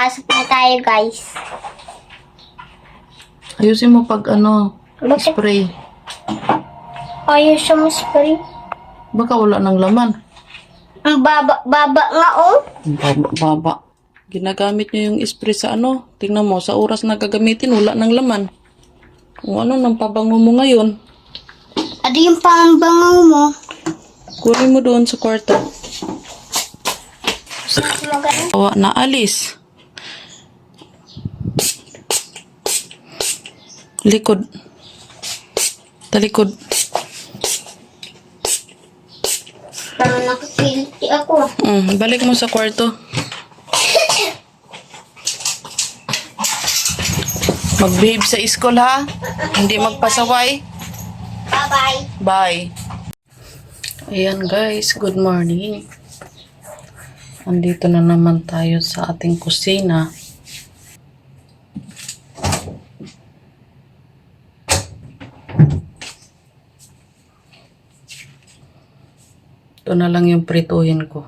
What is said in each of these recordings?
Pasok na tayo, guys. Ayusin mo pag ano, Bakit spray. ayaw siya spray? Baka wala ng laman. Ang baba, baba nga, oh. Baba, baba. Ginagamit niyo yung spray sa ano. Tingnan mo, sa oras na gagamitin, wala ng laman. O ano nang pabango mo ngayon? Ano yung pangbangaw mo? Kunin mo doon sa kwarto. Awa na alis. Likod. Talikod. Parang nakakiliti ako. Mm, balik mo sa kwarto. Mag-behave sa school ha. Hindi magpasaway. Bye-bye. Bye. Ayan guys, good morning. Andito na naman tayo sa ating kusina. Ito na lang yung prituhin ko.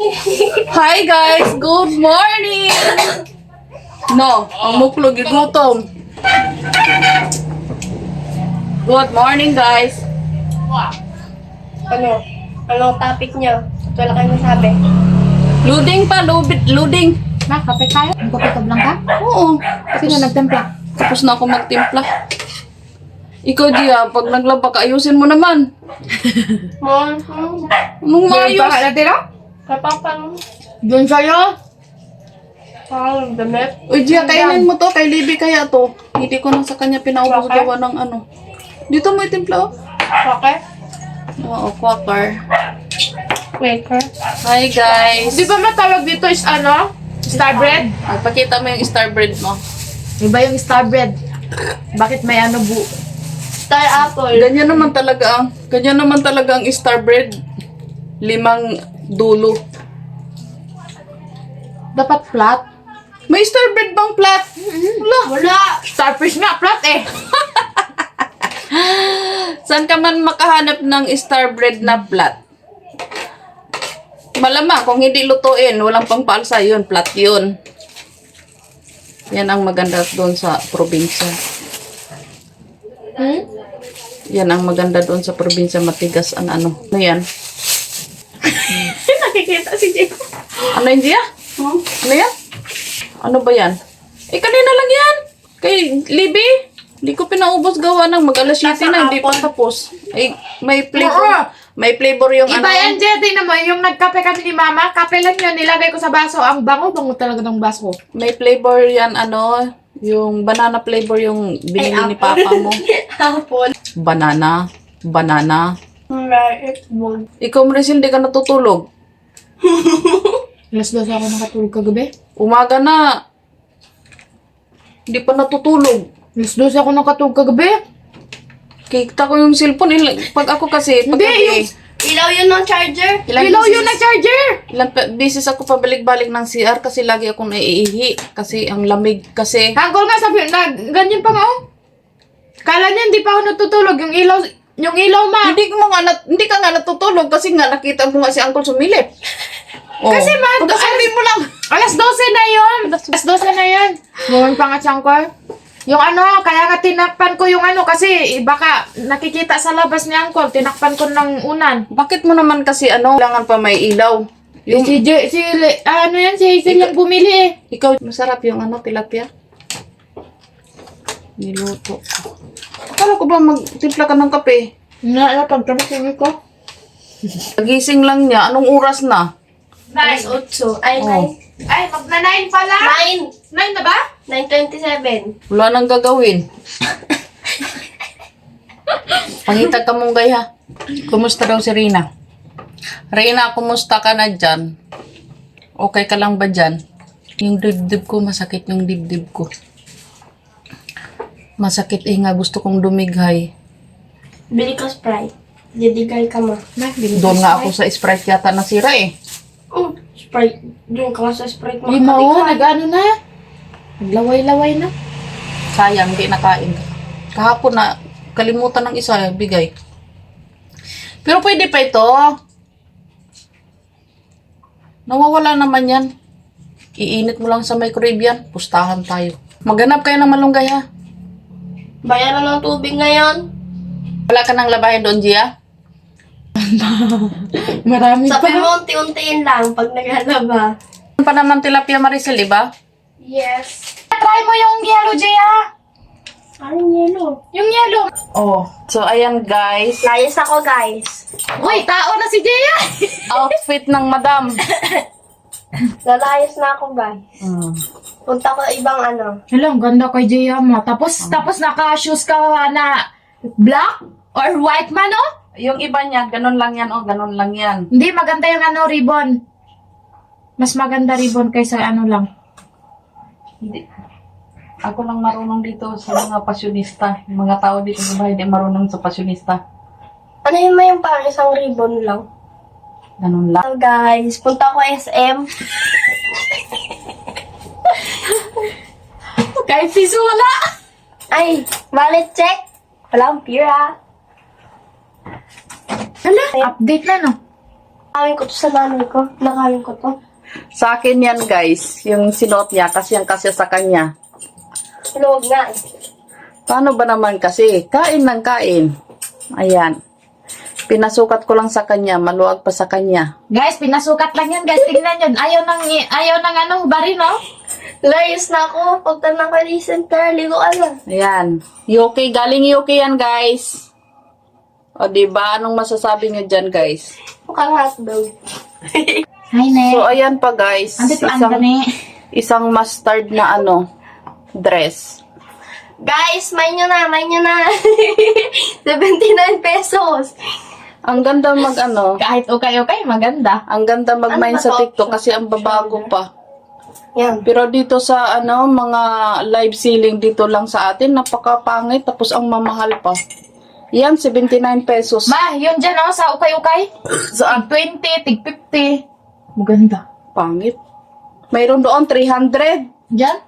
Hi guys! Good morning! No, ang muklog gutom. Good morning guys! Ano? Anong topic niyo? Wala kayo masabi. Loading pa, loading. Ma, kape tayo? Ang kape ka blanca? Oo, Sino nagtempla? tapos na ako magtimpla. Ikaw, Dia, pag naglaba ka, ayusin mo naman. Mom, Anong Ayos. maayos? na tira? kapapang. Doon sa'yo. Parang damit. Uy, Dia, kainin mo to. Kay Libby kaya to. Hindi ko na sa kanya pinaubos Bakit? gawa ng ano. Dito mo itimpla, oh. Okay? Oo, quaker. Quaker. Hi, guys. Di ba matawag dito is ano? Star bread? Magpakita mo yung star bread mo. Iba yung star bread. Bakit may ano bu? Star apple. Ganyan naman talaga ang, ganyan naman talaga ang star bread. Limang dulo. Dapat flat. May star bread bang plat? Wala. Wala. Starfish nga, flat eh. Saan ka man makahanap ng star bread na plat? Malamang kung hindi lutuin, walang pangpalsa yun, plat yun. Yan ang maganda doon sa probinsya. Hmm? Yan ang maganda doon sa probinsya, matigas ang ano. Ano yan? Nakikita si Jake. Ano yun, Gia? Ano yan? Ano ba yan? Eh, kanina lang yan. Kay Libby. Hindi ko pinaubos gawa ng mag-alas 7 na, hindi pa tapos. Eh, may flavor. May flavor yung Iba ano. yan, Jetty naman. Yung nagkape kami ni Mama, kape lang yun. Nilagay ko sa baso. Ang bango, bango talaga ng baso. May flavor yan, ano, yung banana flavor yung binili ni papa mo. Apple. Banana. Banana. Right. Bon. Ikaw, Maricel, hindi ka natutulog. Alas dos ako nakatulog kagabi. Umaga na. Hindi pa natutulog. Alas dos ako nakatulog kagabi. Kikita ko yung cellphone. Il- pag ako kasi, pag Hindi, yung- Ilaw yun ng charger. ilang Ilaw beses- yun na charger. Ilang pa- beses ako pabalik-balik ng CR kasi lagi akong naiihi. Kasi ang lamig kasi. Hanggang nga sabi, na, ganyan pa nga oh. Kala niya hindi pa ako natutulog. Yung ilaw, yung ilaw ma. Hindi ko nga nat- hindi ka nga natutulog kasi nga nakita mo nga si Uncle sumilip. Oh. Kasi ma, Pagkasabi mo lang. Alas 12 na yun. Alas 12 na yun. Ngayon pa nga tiyang ko. Yung ano, kaya nga tinakpan ko yung ano kasi eh, baka nakikita sa labas ni Uncle, tinakpan ko ng unan. Bakit mo naman kasi ano, kailangan pa may ilaw? Yung, si, J, si, Le- ah, ano yan, si Hazel yung bumili eh. Ikaw, masarap yung ano, tilapia. Niluto. Akala ko ba magtimpla ka ng kape? Na, pagkamasingin ko. Nagising lang niya, anong oras na? Alas 8. Ay, Oh. Ay, magna 9 pala. 9. 9 na ba? 9.27. Wala nang gagawin. Pangita ka mong gaya. Kumusta daw si Rina? Rina, kumusta ka na dyan? Okay ka lang ba dyan? Yung dibdib ko, masakit yung dibdib ko. Masakit eh nga, gusto kong dumighay. Bili ka Sprite. Didigay ka ma. Doon nga ako sa Sprite yata nasira eh. Oh, Sprite. Doon ka nga sa Sprite Di mo, makakatikan. nag-ano na. Naglaway-laway na. Sayang, hindi nakain. Kahapon na, kalimutan ng isa, bigay. Pero pwede pa ito. Nawawala naman yan. Iinit mo lang sa microwave yan. Pustahan tayo. Maghanap kayo ng malunggay ha. Bayaran ng tubig ngayon. Wala ka nang labahin doon, Gia? Marami Sabi mo, unti-untiin lang pag naglalaba. Ano pa naman tilapia Maricel, di ba? Yes. Try mo yung yellow, Jaya. Anong yelo? Yung yellow. Oh. So, ayan guys. Layas ako, guys. Uy, tao na si Jaya. Outfit ng madam. Lalayas na ako, guys. Mm. Punta ko ibang ano. Hello, ang ganda kay Jaya mo. Tapos, tapos naka-shoes ka na black or white man, oh? Yung iba niya, ganun lang yan, oh, ganun lang yan. Hindi, maganda yung ano, ribbon. Mas maganda ribbon kaysa ano lang. Hindi. Ako lang marunong dito sa mga pasyonista. Yung mga tao dito sa bahay, di marunong sa pasyonista. Ano yun may yung parang isang ribbon lang? Ganun lang. So, guys, punta ko SM. Kay piso wala. Ay, wallet check. Wala akong pira. Hala, update na, no? Nakawin ko to sa nanay ko. Nakawin ko to. Sa akin yan, guys. Yung sinuot niya, kasi yan kasi sa kanya. Luwag nga eh. Paano ba naman kasi? Kain ng kain. Ayan. Pinasukat ko lang sa kanya, maluwag pa sa kanya. Guys, pinasukat lang yan, guys. Tingnan yun. Ayaw ng, ayaw ng ano, bari, no? Layas na ako. Pagta na ko recenter, ligo ka na. Ayan. UK, galing UK yan, guys. O, di ba? Anong masasabi niyo dyan, guys? Mukhang hotdog. Hi, ne. So, ayan pa, guys. Andito, Isang, isang mustard na ano, dress. Guys, may nyo na, may nyo na. 79 pesos. Ang ganda mag ano, Kahit okay-okay, maganda. ang ganda mag-mine Ano sa to? TikTok kasi ang babago pa. Yan. Pero dito sa ano, mga live selling dito lang sa atin, napakapangit tapos ang mamahal pa. Yan, 79 pesos. Ma, yun dyan, oh, sa ukay-ukay. Saan? Tig 20, tig 50. Maganda. Pangit. Mayroon doon 300. Dyan?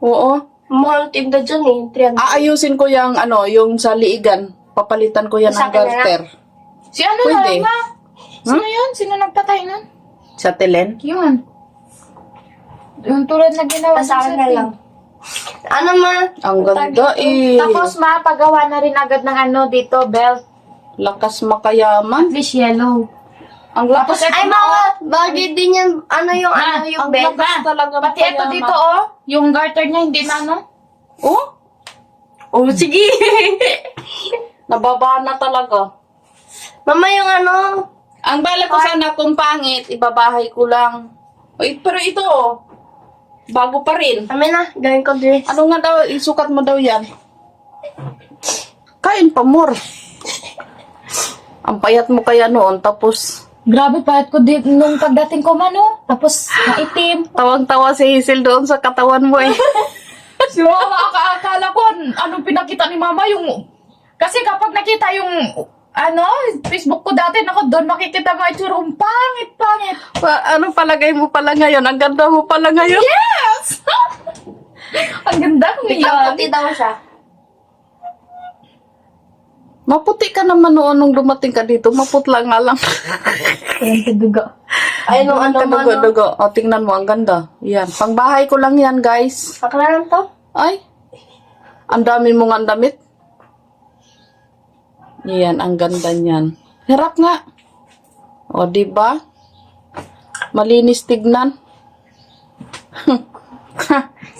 Oo. Mahal tinda dyan eh. 300. Aayusin ko yung ano, yung sa liigan. Papalitan ko yan Sa ng akin na garter. Si ano Pwede. na, ma? Sino yun? Sino nagpatay nun? Sa telen. Yun. Yung tulad na ginawa Sa na atin. lang. Ano ma? Ang ganda eh. Tapos ma, pagawa na rin agad ng ano dito, belt. Lakas makayaman. At least yellow. Ang lakas. Ay, mga bagay din yan. Ano yung, ano yung ang bed? lakas talaga Pati ito dito, oh. Yung garter niya, hindi na ano. Oh, Oh, sige. nababa na talaga. Mama, yung ano, Ang bala ko sana kung pangit, ibabahay ko lang. Uy, pero ito, oh, bago pa rin. kami na, gawin ko dress. Ano nga daw, isukat mo daw yan. Kain pa more. Ang payat mo kaya noon, tapos Grabe, pahit ko din nung pagdating ko man, oh. Tapos, maitim. tawang-tawa si Hazel doon sa katawan mo eh. Si mama, akala ko, anong pinakita ni mama yung... Kasi kapag nakita yung, ano, Facebook ko dati, nako, doon makikita mo itsura, ang pangit, pangit. Pa- ano palagay mo pala ngayon? Ang ganda mo pala ngayon. Yes! ang ganda Ikaw, ngayon. puti daw siya. Maputi ka naman noon nung dumating ka dito. Maputla nga lang. Ayan, duga. Ay, nung ano, ano. Dugo-dugo. O, tingnan mo. Ang ganda. Yan. Pangbahay ko lang yan, guys. Akala lang to. Ay. Ang dami mong ang damit. Yan. Ang ganda niyan. Hirap nga. O, di ba? Malinis tignan.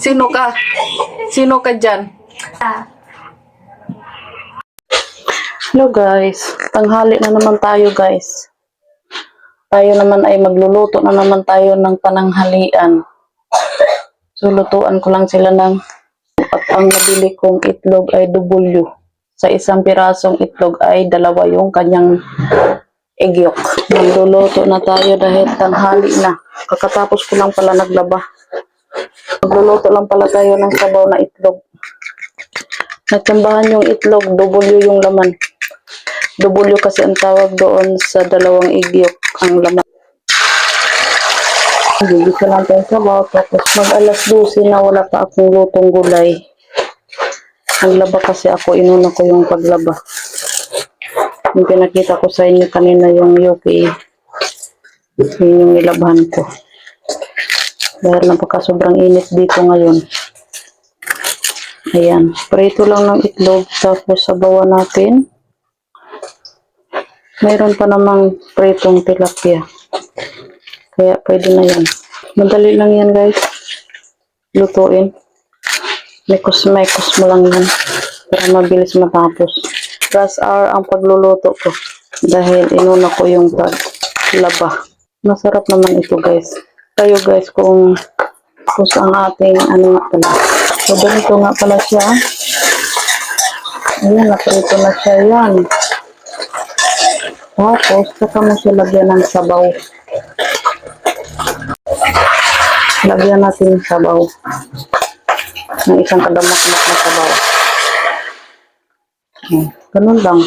Sino ka? Sino ka dyan? Ah. Hello guys, tanghali na naman tayo guys. Tayo naman ay magluluto na naman tayo ng pananghalian. So lutuan ko lang sila ng at ang nabili kong itlog ay W. Sa isang pirasong itlog ay dalawa yung kanyang egg yolk. Magluluto na tayo dahil tanghali na. Kakatapos ko lang pala naglaba. Magluluto lang pala tayo ng sabaw na itlog. Natsambahan yung itlog, W yung laman. W kasi ang tawag doon sa dalawang igyok ang laman. Gigisa lang tayo sa baw, tapos mag alas 12 na wala pa akong lutong gulay. Naglaba kasi ako, inuna ko yung paglaba. Yung pinakita ko sa inyo kanina yung UK. Yun yung nilabahan ko. Dahil napaka sobrang init dito ngayon. Ayan. Prito lang ng itlog. Tapos sabawan natin. Mayroon pa namang pritong tilapia. Kaya pwede na yan. Madali lang yan guys. Lutuin. Mekos-mekos mo lang yan. Para mabilis matapos. Plus hour ang pagluluto ko. Dahil inuna ko yung paglaba. Masarap naman ito guys. Kayo guys kung kung saan ating ano nga pala. So ganito nga pala siya. Ayan, naprito na siya yan. Tapos, saka mo siya lagyan ng sabaw. Lagyan natin yung sabaw. Ng isang kadamak-mak na sabaw. Hmm, ganun lang.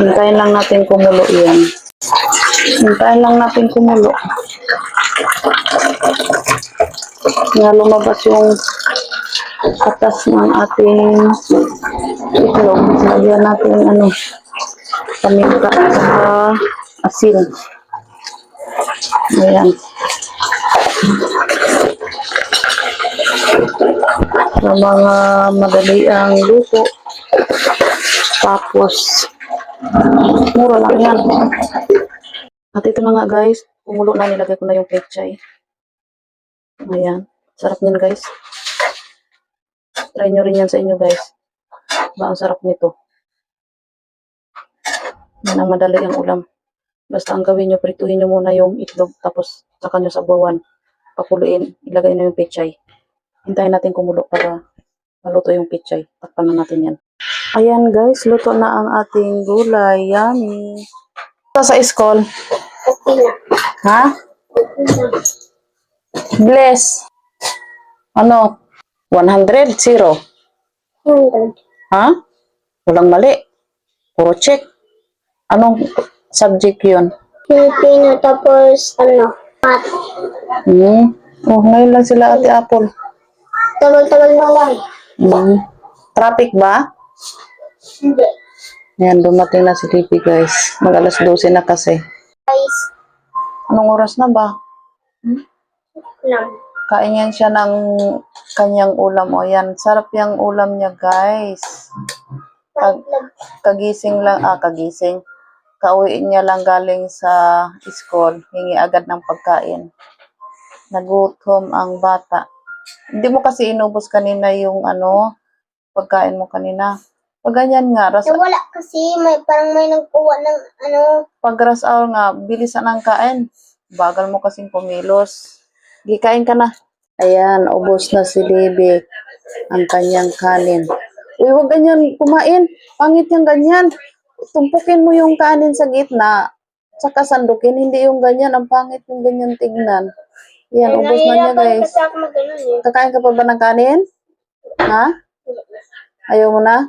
Hintayin lang natin kumulo yan. Hintayin lang natin kumulo. Nga lumabas yung katas ng ating itlog. Lagyan natin ano, paminta at saka asin. Ayan. Sa mga madali ang luto. Tapos, mura lang yan. At ito na nga guys, kumulo na nilagay ko na yung pechay. Ayan. Sarap niyan guys. Try nyo rin yan sa inyo guys. Ba, ang sarap nito. Yan ang madali ang ulam. Basta ang gawin nyo, prituhin nyo muna yung itlog, tapos saka nyo sabawan. Pakuluin, ilagay na yung pechay. Hintayin natin kumulo para maluto yung pechay. Takpan na natin yan. Ayan guys, luto na ang ating gulay. Yummy. Ito sa school. Okay na. Ha? Bless. Ano? 100? Zero? Hundred. Ha? Walang mali. Puro check. Anong subject yun? Filipino tapos ano, math. Hmm. Oh, ngayon lang sila ate Apple. Tagal-tagal na lang. Hmm. Traffic ba? Hindi. Yan, dumating na si Pipi guys. Mag alas 12 na kasi. Guys, Anong oras na ba? lang. Kain yan siya ng kanyang ulam. O yan, sarap yung ulam niya guys. Kag kagising lang, ah, kagising. Kauwi niya lang galing sa school. Hingi agad ng pagkain. Nagutom ang bata. Hindi mo kasi inubos kanina yung ano, pagkain mo kanina. Pag ganyan nga, ras, Nawala kasi, may parang may nagkuha ng ano, pag rush hour nga, bilisan ang kain. Bagal mo kasing kumilos. Gikain ka na. Ayan, ubos na si Libby ang kanyang kanin. Uy, huwag ganyan kumain. Pangit yung ganyan. Tumpukin mo yung kanin sa gitna. Tsaka sandukin, hindi yung ganyan. Ang pangit yung ganyan tignan. Yan, ubos na niya guys. eh. Kakain ka pa ba ng kanin? Ha? Ayaw mo na?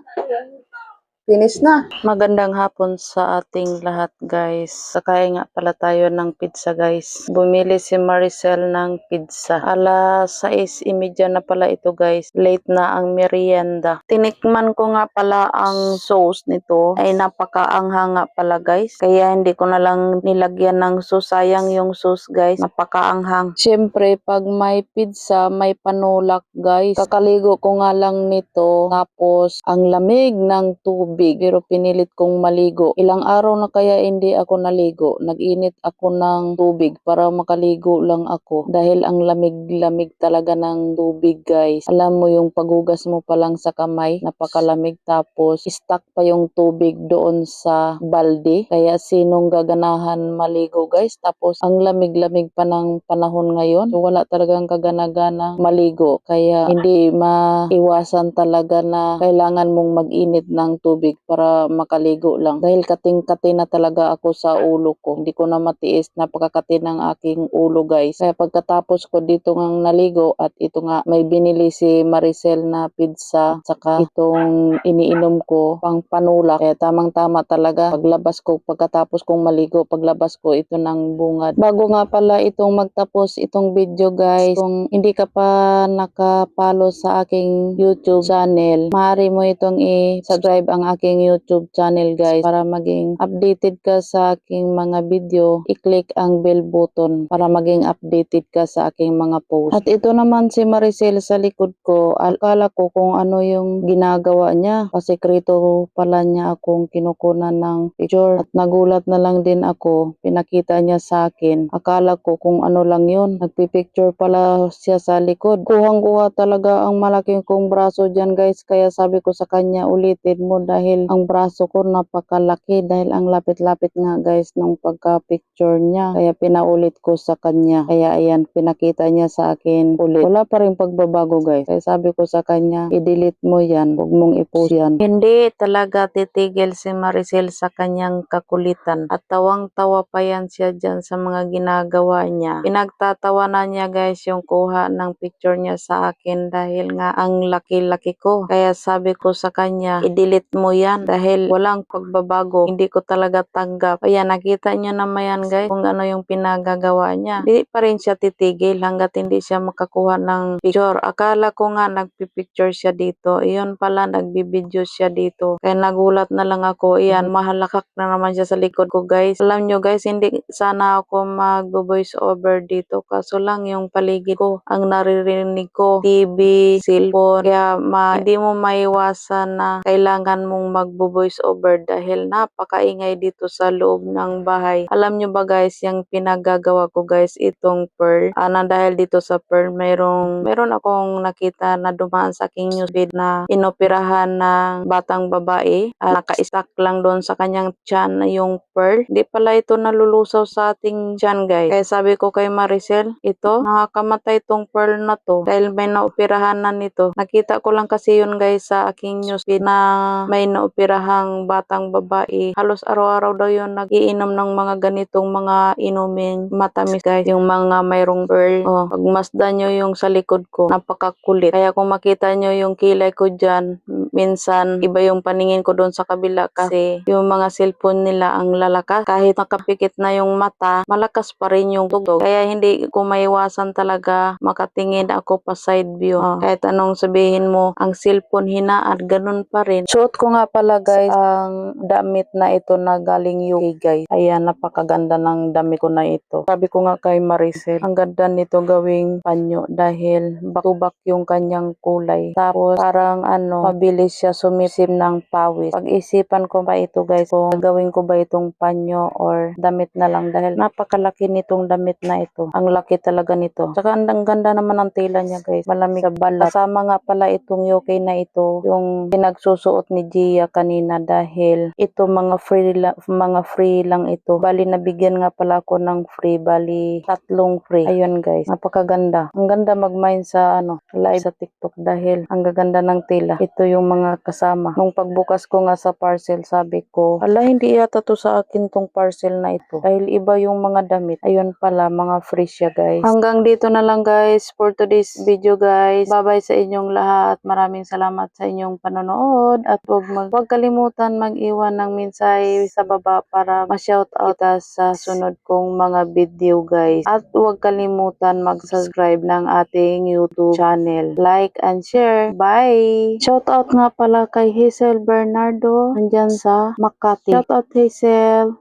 Finish na. Magandang hapon sa ating lahat, guys. Sakay nga pala tayo ng pizza, guys. Bumili si Maricel ng pizza. Alas 6.30 na pala ito, guys. Late na ang merienda. Tinikman ko nga pala ang sauce nito. Ay napakaanghang nga pala, guys. Kaya hindi ko na lang nilagyan ng sauce. Sayang yung sauce, guys. Napakaanghang. Siyempre, pag may pizza, may panulak, guys. Kakaligo ko nga lang nito. Tapos, ang lamig ng tubig. Pero pinilit kong maligo. Ilang araw na kaya hindi ako naligo. Nag-init ako ng tubig para makaligo lang ako. Dahil ang lamig-lamig talaga ng tubig, guys. Alam mo yung paghugas mo pa lang sa kamay, napakalamig. Tapos, stuck pa yung tubig doon sa balde. Kaya sinong gaganahan maligo, guys. Tapos, ang lamig-lamig pa ng panahon ngayon. So, wala talagang kagana-gana maligo. Kaya, hindi maiwasan talaga na kailangan mong mag-init ng tubig tubig para makaligo lang. Dahil kating-kati na talaga ako sa ulo ko. Hindi ko na matiis. Napakakati ng aking ulo guys. Kaya pagkatapos ko dito ngang naligo at ito nga may binili si Maricel na pizza saka itong iniinom ko pang panulak. Kaya tamang-tama talaga paglabas ko pagkatapos kong maligo paglabas ko ito ng bungad. Bago nga pala itong magtapos itong video guys kung hindi ka pa nakapalo sa aking YouTube channel maaari mo itong i-subscribe ang aking YouTube channel guys. Para maging updated ka sa aking mga video i-click ang bell button para maging updated ka sa aking mga post. At ito naman si Maricel sa likod ko. Akala ko kung ano yung ginagawa niya. Pasikreto pala niya akong kinukunan ng picture. At nagulat na lang din ako. Pinakita niya sa akin. Akala ko kung ano lang yun. Nagpipicture pala siya sa likod. Kuhang kuha talaga ang malaking kong braso dyan guys. Kaya sabi ko sa kanya ulitin mo dahil ang braso ko napakalaki dahil ang lapit-lapit nga guys ng pagka-picture niya. Kaya pinaulit ko sa kanya. Kaya ayan pinakita niya sa akin ulit. Wala pa rin pagbabago guys. Kaya sabi ko sa kanya i-delete mo yan. Huwag mong i-post yan. Hindi talaga titigil si Maricel sa kanyang kakulitan. At tawang-tawa pa yan siya dyan sa mga ginagawa niya. Pinagtatawanan niya guys yung kuha ng picture niya sa akin dahil nga ang laki-laki ko. Kaya sabi ko sa kanya i-delete mo yan dahil walang pagbabago. Hindi ko talaga tanggap. Kaya nakita niyo naman yan guys kung ano yung pinagagawa niya. Di pa rin siya titigil hanggat hindi siya makakuha ng picture. Akala ko nga nagpipicture siya dito. Iyon pala nagbibideo siya dito. Kaya nagulat na lang ako. Iyan mahalakak na naman siya sa likod ko guys. Alam nyo guys hindi sana ako mag-voice over dito. Kaso lang yung paligid ko ang naririnig ko TV, cellphone. Kaya ma, hindi mo maiwasan na kailangan mong magbo-voice over dahil napakaingay dito sa loob ng bahay. Alam nyo ba guys yung pinagagawa ko guys itong pearl? Ana dahil dito sa pearl mayroong meron akong nakita na dumaan sa aking newsfeed na inoperahan ng batang babae. At naka-stack lang doon sa kanyang tiyan na yung pearl. Di pala ito nalulusaw sa ating tiyan guys. Kaya sabi ko kay Maricel ito nakakamatay tong pearl na to dahil may naoperahan na nito. Nakita ko lang kasi yun guys sa aking newsfeed na may naoperahang batang babae. Halos araw-araw daw yun nagiinom ng mga ganitong mga inumin. Matamis guys yung mga mayroong pearl. Oh, pagmasdan nyo yung sa likod ko napakakulit. Kaya kung makita nyo yung kilay ko dyan minsan iba yung paningin ko doon sa kabila kasi yung mga cellphone nila ang lalakas. Kahit nakapikit na yung mata malakas pa rin yung tugtog. Kaya hindi ko maiwasan talaga makatingin ako pa side view. Oh, kahit anong sabihin mo ang cellphone hinaan ganun pa rin. Suot ko nga pala guys ang damit na ito na galing UK guys. Ayan napakaganda ng damit ko na ito. Sabi ko nga kay Maricel ang ganda nito gawing panyo dahil back-to-back yung kanyang kulay. Tapos parang ano mabilis siya sumisim ng pawis. Pag-isipan ko ba ito guys kung gawin ko ba itong panyo or damit na lang dahil napakalaki nitong damit na ito. Ang laki talaga nito. Saka ang ang ganda naman ng tela niya guys. Malamig sa balat. Kasama nga pala itong UK na ito yung pinagsusuot ni Gia kanina dahil ito mga free la- mga free lang ito. Bali nabigyan nga pala ako ng free. Bali tatlong free. Ayun guys. Napakaganda. Ang ganda mag-mine sa ano live sa TikTok dahil ang gaganda ng tela ito yung mga kasama. Nung pagbukas ko nga sa parcel sabi ko ala hindi yata to sa akin tong parcel na ito. Dahil iba yung mga damit. Ayun pala mga free siya guys. Hanggang dito na lang guys for today's video guys. Bye bye sa inyong lahat. Maraming salamat sa inyong panonood. At huwag mag huwag kalimutan mag-iwan ng mensahe sa baba para ma-shout out kita sa sunod kong mga video guys. At huwag kalimutan mag-subscribe ng ating YouTube channel. Like and share. Bye! Shout out nga pala kay Hazel Bernardo andyan sa Makati. Shout out Hazel